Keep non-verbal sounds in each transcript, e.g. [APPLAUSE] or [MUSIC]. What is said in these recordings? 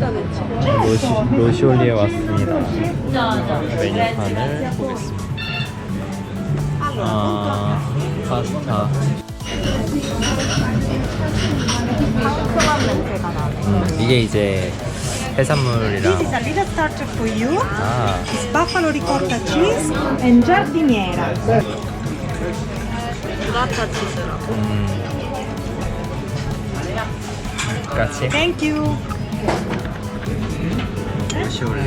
여기다 넣지. 로시, 로시올리에 왔습니다. 메뉴판을 보겠습니다. 아, 파스타. 상큼한 냄새가 나네. 음, 이게 이제 This is 해산물이랑 a little starter for you. 아, It's buffalo ricotta cheese and giardiniera. 브라타 치즈라고. 음, 같이 Thank you. 로시올리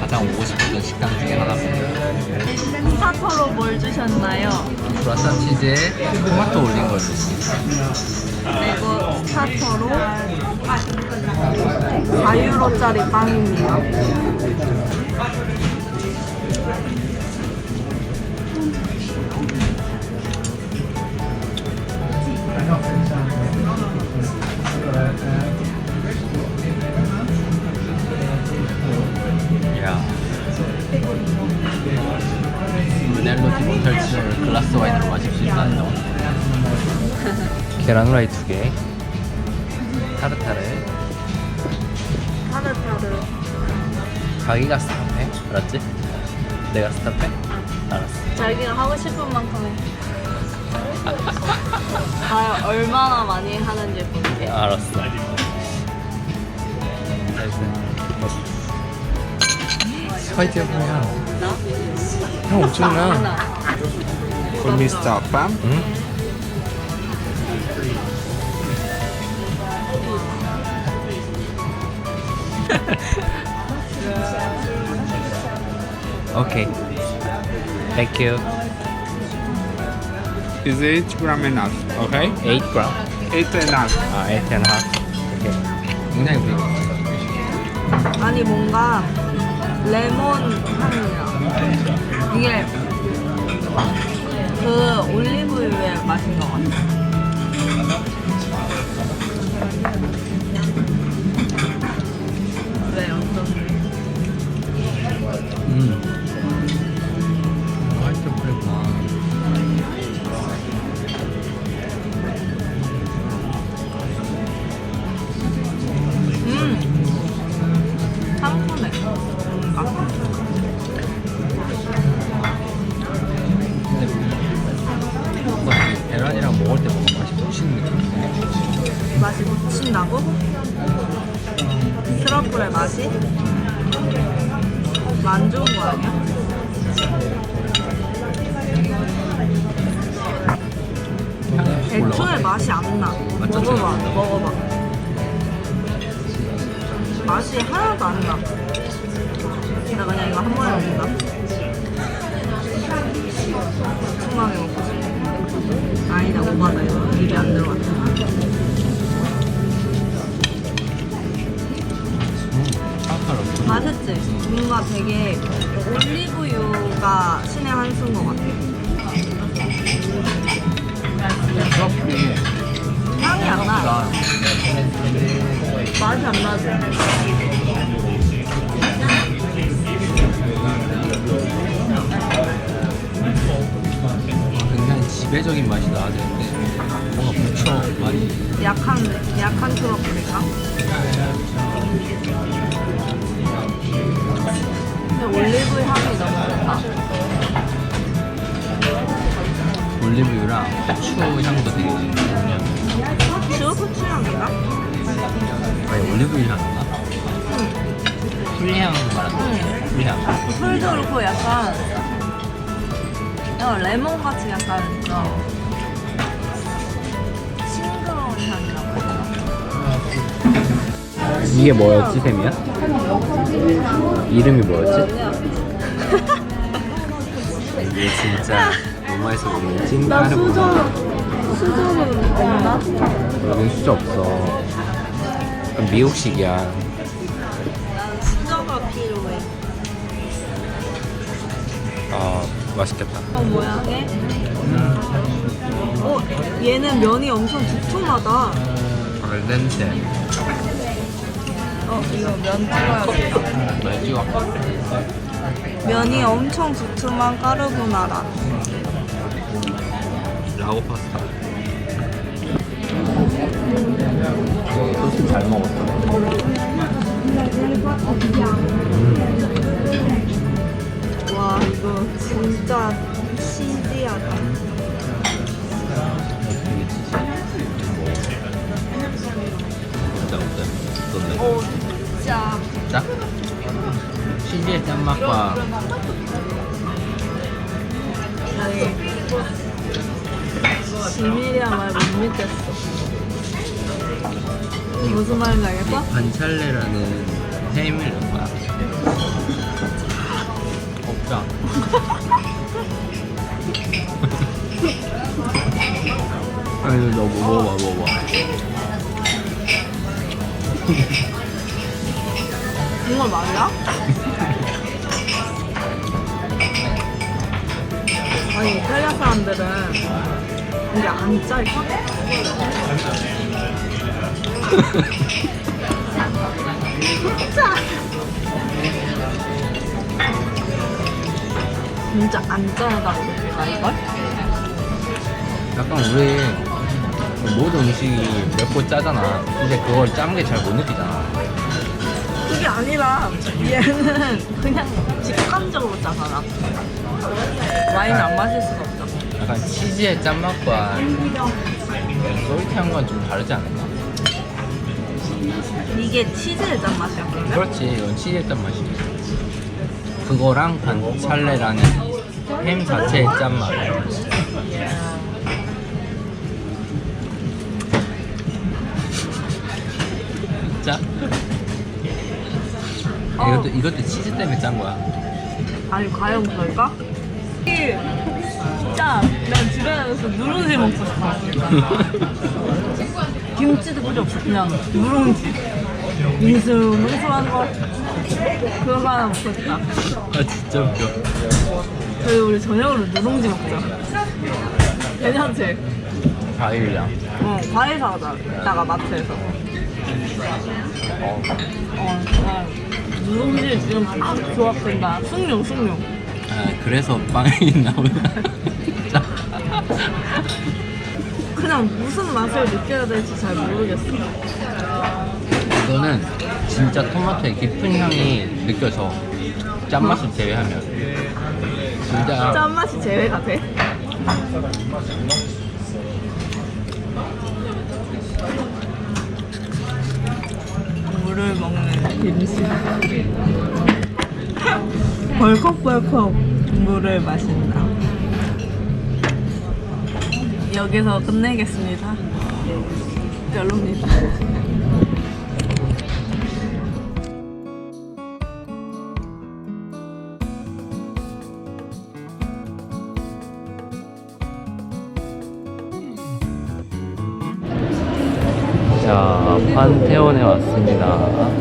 가장 오고 싶었던 식당 중에 하나입니다. 스타터로 뭘 주셨나요? 브라타 치즈에 토마토 올린 걸 줬습니다. 그리고 스타터로 4유로짜리 빵입니다. 브루넬로 디몬탈치를 글라스 와인으로 마실 수 있다는 거. 계란 후라이 두 개. 타르타르. 타르타르. 자기가 스탑해. 알았지? 내가 스탑해? 알았어. 자기가 하고 싶은 만큼 해. [LAUGHS] 과연 얼마나 많이 하는지 볼게. 알았어. 스 파이트 형이야. 나? 형 엄청나. Con misto pam. 응? 오케이. Thank you. Is 8 gram enough? Okay? 8 gram. 8 enough. 아, 8 and a half. 오케이. 굉장히 부드러워. 아니 뭔가 레몬 향이야. 이게 그 올리브유의 맛인 것 같아. 왜 맛이 하나도 안 나. 나 그냥 이거 한 번에 먹는다. 충만하게 먹고 싶어. 아니다, 오바다, 이거. 입에 안 들어갔다. 맛있지? 뭔가 되게 올리브유가 신의 한 수인 것 같아. 향이 안 나. 나 맛이 안 나지? 올리브유랑 후추 향도 되게 좋냐 주 후추 향인가? 아니 올리브유 향인가? 풀향 말하는 풀향 풀도 그렇고 약간 어, 레몬 같이 약간 어, 싱그러운 향이라고 해야 되나? 이게 뭐였지 샘이야? 이름이 뭐였지? 이게 진짜 [LAUGHS] 우리 찐나 까르보나 수저 수저는 없나? 여긴 수저 없어 약간 미국식이야 난 수저가 필요해. 아 맛있겠다 어 모양에. 어 얘는 면이 엄청 두툼하다. 알덴테 어 이거 면 찍어야겠다. 말 찍어 면이 엄청 두툼한 까르보나라. 라고 파스타 소스 잘 먹었어. 와 이거 진짜 신기하다. 오 진짜 짜? 치즈의 짠맛과 아니 비밀이야 말 못 믿겠어. 무슨 말인지 알겠어? 관찰레라는 햄을 넣은 거야. 없자. 아니 너 뭐, 먹어봐 먹어봐. 정말 말이야? [LAUGHS] 아니 이탈리아 사람들은 이게 안 짤까? 진짜 진짜 안 짜다고 이걸? 약간 우리 모든 음식이 맵고 짜잖아. 근데 그걸 짠 게 잘 못 느끼잖아. 그게 아니라 얘는 그냥 직관적으로 짜잖아 와인 안 마실 수가 없잖아 약간 치즈의 짠맛과 솔티한 건 좀 다르지 않을까? 이게 치즈의 짠맛이야 그러면? 그렇지, 이건 치즈의 짠맛이지. 그거랑 관찰레라는 햄 자체의 짠맛. 짜? 어. 이것도 이것도 치즈 때문에 짠 거야. 아니 과연 그럴까? 진짜 난 집에서 누룽지 먹고 싶어. [LAUGHS] 김치도 필요 없어. 그냥 누룽지. 밍숭밍숭한 거 그거 하나 먹고 싶다. 아 진짜 웃겨. 그리고 우리 저녁으로 누룽지 먹자. 괜찮지? 과일이랑. 어 과일 사다. 이따가 마트에서. 어. 어 정말 누룽지 지금 딱 조합된다. 숭늉 숭늉 아 그래서 빵이 [LAUGHS] 나오나. 진짜. 그냥 무슨 맛을 느껴야 될지 잘 모르겠어 이거는 진짜 토마토의 깊은 향이 느껴져. 짠맛을 제외하면. 진짜 짠맛이 제외가 돼? 물을 먹는 김씨 벌컥벌컥 물을 마신다. 여기서 끝내겠습니다. 별로입니다. 자, 판테온에 왔습니다.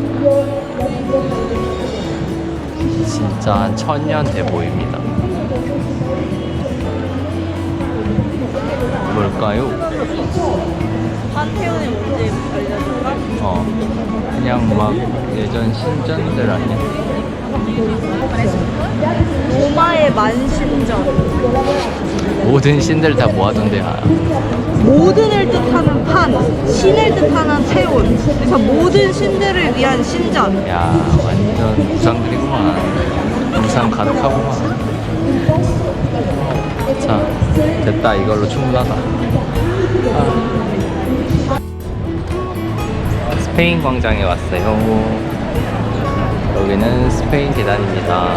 진짜 한 천년 돼 보입니다. 뭘까요? 판테온이 뭔지 알려줄까? 어, 그냥 막 예전 신전들 아니야? 로마의 만신전 모든 신들 다 모아둔 데야. 모든을 뜻하는 판, 신을 뜻하는 태온. 그래서 모든 신들을 위한 신전. 야, 완전 우상들이구만. 우상 가득하구만. 자, 됐다. 이걸로 충분하다. 아. 스페인 광장에 왔어요. 여기는 스페인 계단입니다.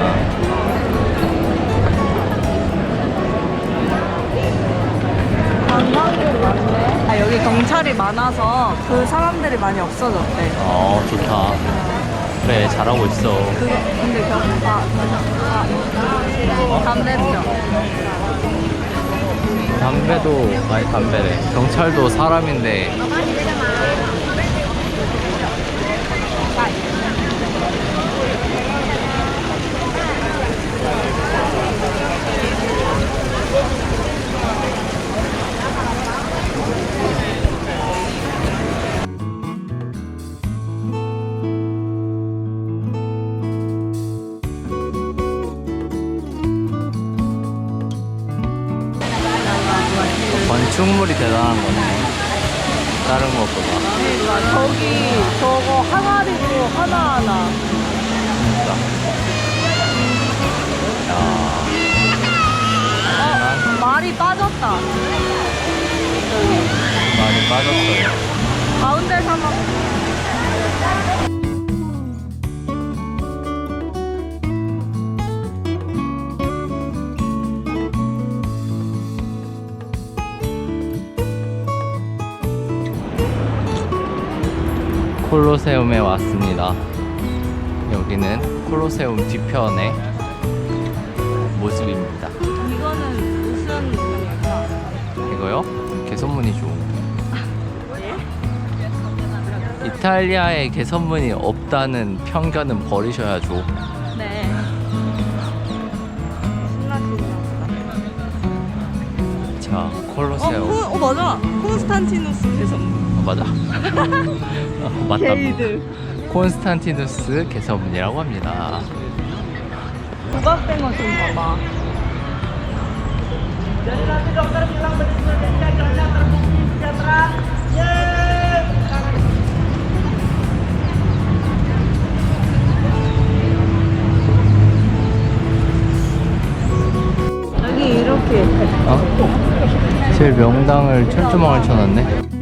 아, 여기 경찰이 많아서 그 사람들이 많이 없어졌대. 어, 좋다. 그래, 잘하고 있어. 그, 근데 경, 아, 아, 담배죠. 담배도, 아니, 담배래. 경찰도 사람인데. 건축물이 대단한 거네. 다른 것보다. 그러니까 저기 저거 항아리로 하나하나. 진짜. 야. 어, 말이 빠졌다. 많이 빠졌어요. 가운데 사막. 콜로세움에 왔습니다. 여기는 콜로세움 뒤편의 모습입니다. 이거는 무슨 문일까? 이거요? 개선문이죠. 이탈리아에 개선문이 없다는 편견은 버리셔야죠. 네. 자, 어, 콜로세움. 콘, 어 맞아. 콘스탄티누스 개선문. 어, 맞아. [LAUGHS] [LAUGHS] 어, 맞다. 게이드. 콘스탄티누스 개선문이라고 합니다. 거좀 봐봐. 여기 이렇게 어? 제일 명당을 철조망을 쳐놨네.